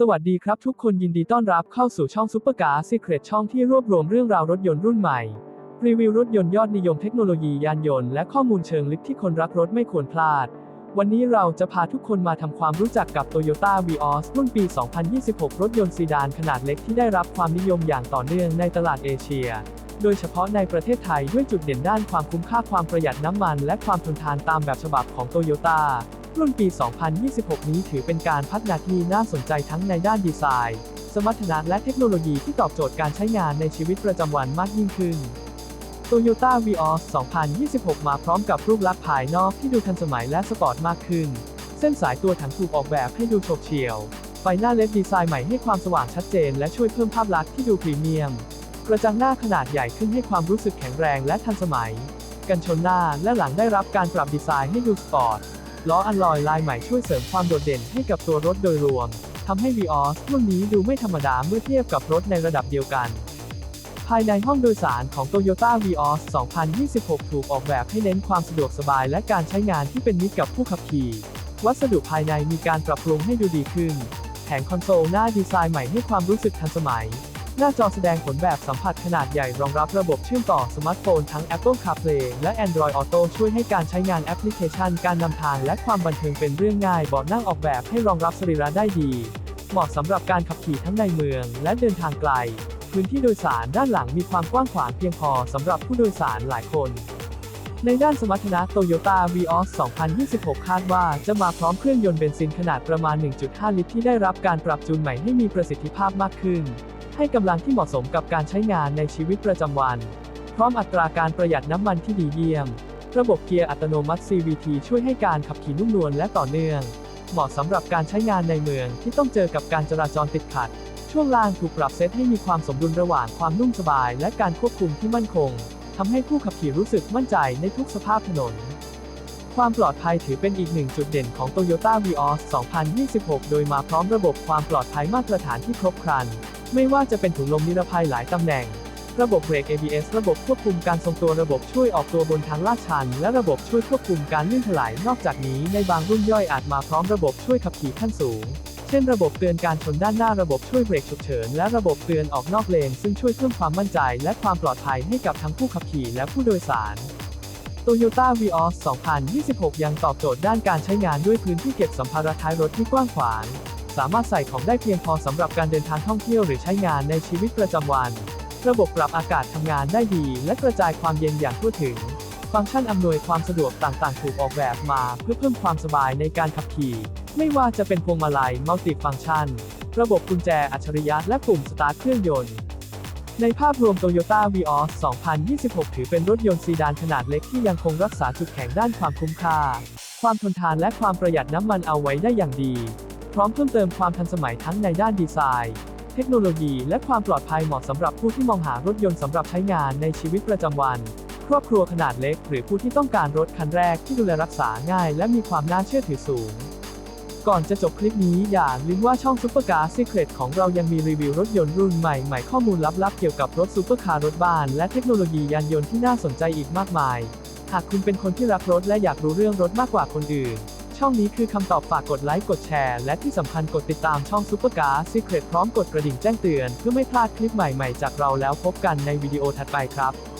สวัสดีครับทุกคนยินดีต้อนรับเข้าสู่ช่อง Super Car Secret ช่องที่รวบรวมเรื่องราวรถยนต์รุ่นใหม่ รีวิวรถยนต์ยอดนิยมเทคโนโลยียานยนต์และข้อมูลเชิงลึกที่คนรักรถไม่ควรพลาด วันนี้เราจะพาทุกคนมาทำความรู้จักกับ Toyota Vios รุ่นปี 2026 รถยนต์ซีดานขนาดเล็กที่ได้รับความนิยมอย่างต่อเนื่องในตลาดเอเชีย โดยเฉพาะในประเทศไทยด้วยจุดเด่นด้านความคุ้มค่าความประหยัดน้ำมัน และความทนทานตามแบบฉบับของโตโยต้า รุ่นปี 2026 นี้ถือเป็นการพัฒนาที่น่าสนใจทั้งในด้านดีไซน์ สมรรถนะและเทคโนโลยีที่ตอบโจทย์การใช้งานในชีวิตประจำวันมากยิ่งขึ้น Toyota Vios 2026 มาพร้อมกับรูปลักษณ์ภายนอกที่ดูทันสมัยและสปอร์ตมากขึ้น เส้นสายตัวถังถูกออกแบบให้ดูโฉบเฉี่ยว ไฟหน้าเลดดีไซน์ใหม่ให้ความสว่างชัดเจน และช่วยเพิ่มภาพลักษณ์ที่ดูพรีเมียม กระจังหน้าขนาดใหญ่ขึ้นให้ความรู้สึกแข็งแรงและทันสมัย กันชนหน้าและหลังได้รับการปรับดีไซน์ให้ดูสปอร์ต ล้ออัลลอยลายใหม่ช่วยเสริมความโดดเด่นให้กับตัวรถโดยรวมทำให้ Vios รุ่นนี้ดูไม่ธรรมดาเมื่อเทียบกับรถในระดับเดียวกัน ภายในห้องโดยสารของ Toyota Vios 2026 ถูกออกแบบให้เน้นความสะดวกสบายและการใช้งานที่เป็นมิตรกับผู้ขับขี่ วัสดุภายในมีการปรับปรุงให้ดูดีขึ้น แผงคอนโซลหน้าดีไซน์ใหม่ให้ความรู้สึกทันสมัย หน้าจอแสดงผลแบบสัมผัสขนาดใหญ่รองรับระบบเชื่อมต่อสมาร์ทโฟนทั้ง Apple CarPlay และ Android Auto ช่วยให้การใช้งานแอปพลิเคชัน การนำทางและความบันเทิงเป็นเรื่องง่ายเบาะนั่งออกแบบให้รองรับสรีระได้ดี เหมาะสำหรับการขับขี่ทั้งในเมืองและเดินทางไกล พื้นที่โดยสารด้านหลังมีความกว้างขวางเพียงพอสำหรับผู้โดยสารหลายคนในด้านสมรรถนะ Toyota Vios 2026 คาดว่าจะมาพร้อมเครื่องยนต์เบนซินขนาดประมาณ 1.5 ลิตรที่ได้รับการปรับจูนใหม่ให้มีประสิทธิภาพมากขึ้น ให้กำลังที่เหมาะสมกับการใช้งานในชีวิตประจำวัน พร้อมอัตราการประหยัดน้ำมันที่ดีเยี่ยม ระบบเกียร์อัตโนมัติ CVT ช่วยให้การขับขี่นุ่มนวลและต่อเนื่อง เหมาะสำหรับการใช้งานในเมืองที่ต้องเจอกับการจราจรติดขัด ช่วงล่างถูกปรับเซตให้มีความสมดุลระหว่างความนุ่มสบายและการควบคุมที่มั่นคงทำให้ผู้ขับขี่รู้สึกมั่นใจในทุกสภาพถนนความปลอดภัยถือเป็นอีกหนึ่งจุดเด่นของ Toyota Vios 2026 โดยมาพร้อมระบบความปลอดภัยมาตรฐานที่ครบครัน ไม่ว่าจะเป็นถุงลมนิรภัยหลายตำแหน่ง ระบบเบรก ABS ระบบควบคุมการทรงตัวระบบช่วยออกตัวบนทางลาดชัน และระบบช่วยควบคุมการลื่นถลาย นอกจากนี้ในบางรุ่นย่อยอาจมาพร้อมระบบช่วยขับขี่ขั้นสูง เช่นระบบเตือนการชนด้านหน้าระบบช่วยเบรกฉุกเฉิน และระบบเตือนออกนอกเลน ซึ่งช่วยเพิ่มความมั่นใจ และความปลอดภัยให้กับทั้งผู้ขับขี่และผู้โดยสาร Toyota Vios 2026 ยังตอบโจทย์ด้านการใช้งานด้วยพื้นที่เก็บสัมภาระท้ายรถที่กว้างขวาง สามารถใส่ของได้เพียงพอสำหรับการเดินทางท่องเที่ยวหรือใช้งานในชีวิตประจำวัน ระบบปรับอากาศทำงานได้ดี และกระจายความเย็นอย่างทั่วถึง ฟังก์ชันอำนวยความสะดวกต่างๆ ถูกออกแบบมาเพื่อเพิ่มความสบายในการขับขี่ ไม่ว่าจะเป็นพวงมาลัยมัลติฟังก์ชัน ระบบกุญแจอัจฉริยะและปุ่มสตาร์ทเครื่องยนต์ในภาพรวม Toyota Vios 2026 ถือเป็นรถยนต์ซีดานขนาดเล็กที่ยังคงรักษาจุดแข็งด้านความคุ้มค่า ความทนทานและความประหยัดน้ำมันเอาไว้ได้อย่างดี พร้อมเพิ่มเติมความทันสมัยทั้งในด้านดีไซน์ เทคโนโลยีและความปลอดภัยเหมาะสำหรับผู้ที่มองหารถยนต์สำหรับใช้งานในชีวิตประจำวัน ครอบครัวขนาดเล็ก หรือผู้ที่ต้องการรถคันแรกที่ดูแลรักษาง่าย และมีความน่าเชื่อถือสูง ก่อนจะจบคลิปนี้อย่าลืมว่าช่อง Super Car Secret ของเรายังมีรีวิวรถยนต์รุ่นใหม่ๆข้อมูลลับๆเกี่ยวกับรถซูเปอร์คาร์รถบ้าน และเทคโนโลยียานยนต์ที่น่าสนใจอีกมากมาย หากคุณเป็นคนที่รักรถและอยากรู้เรื่องรถมากกว่าคนอื่น ช่องนี้คือคำตอบฝากกดไลค์ กดแชร์ และที่สำคัญกดติดตามช่องซุปเปอร์การ์ดซีเครตพร้อมกดกระดิ่งแจ้งเตือน เพื่อไม่พลาดคลิปใหม่ๆ จากเราแล้วพบกันในวิดีโอถัดไปครับ